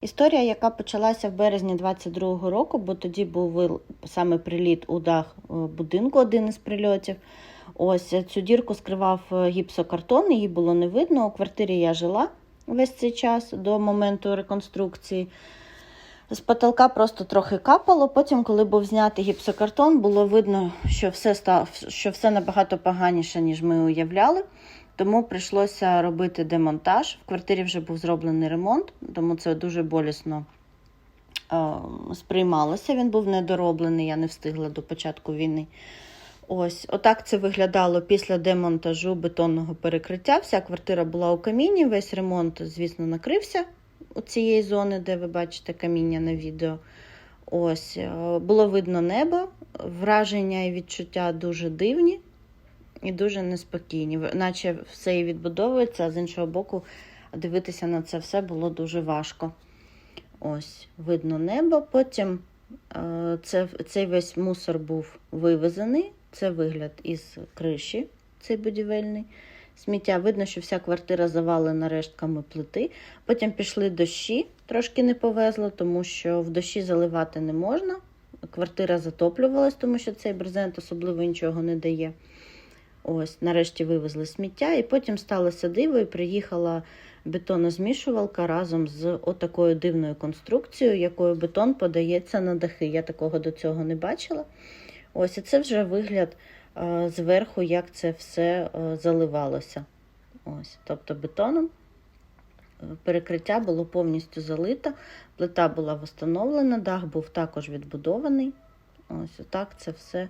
Історія, яка почалася в березні 22-го року, бо тоді був саме приліт у дах е, будинку, один із прильотів. Ось е, цю дірку скривав е, гіпсокартон, її було не видно. У квартирі я жила весь цей час до моменту реконструкції. З потолка просто трохи капало. Потім, коли був знятий гіпсокартон, було видно, що все став, що все набагато поганіше, ніж ми уявляли. Тому прийшлося робити демонтаж. В квартирі вже був зроблений ремонт, тому це дуже болісно е, сприймалося. Він був недороблений, я не встигла до початку війни. Ось, отак це виглядало після демонтажу бетонного перекриття. Вся квартира була у каміні, весь ремонт, звісно, накрився у цієї зони, де ви бачите каміння на відео. Ось, е, було видно небо, враження і відчуття дуже дивні і дуже неспокійні. Наче все і відбудовується, а з іншого боку, дивитися на це все було дуже важко. Ось, видно небо. Потім е, це, цей весь мусор був вивезений. Це вигляд із криші, цей будівельний. Сміття видно, що вся квартира завалена рештками плити. Потім пішли дощі, трошки не повезло, тому що в дощі заливати не можна. Квартира затоплювалась, тому що цей брезент особливо нічого не дає. Ось, нарешті вивезли сміття, і потім сталося диво, і приїхала бетонозмішувалка разом з отакою дивною конструкцією, якою бетон подається на дахи. Я такого до цього не бачила. Ось, і це вже вигляд зверху, як це все заливалося. Ось, тобто бетоном. Е, Перекриття було повністю залито, плита була встановлена, дах був також відбудований. Ось отак це все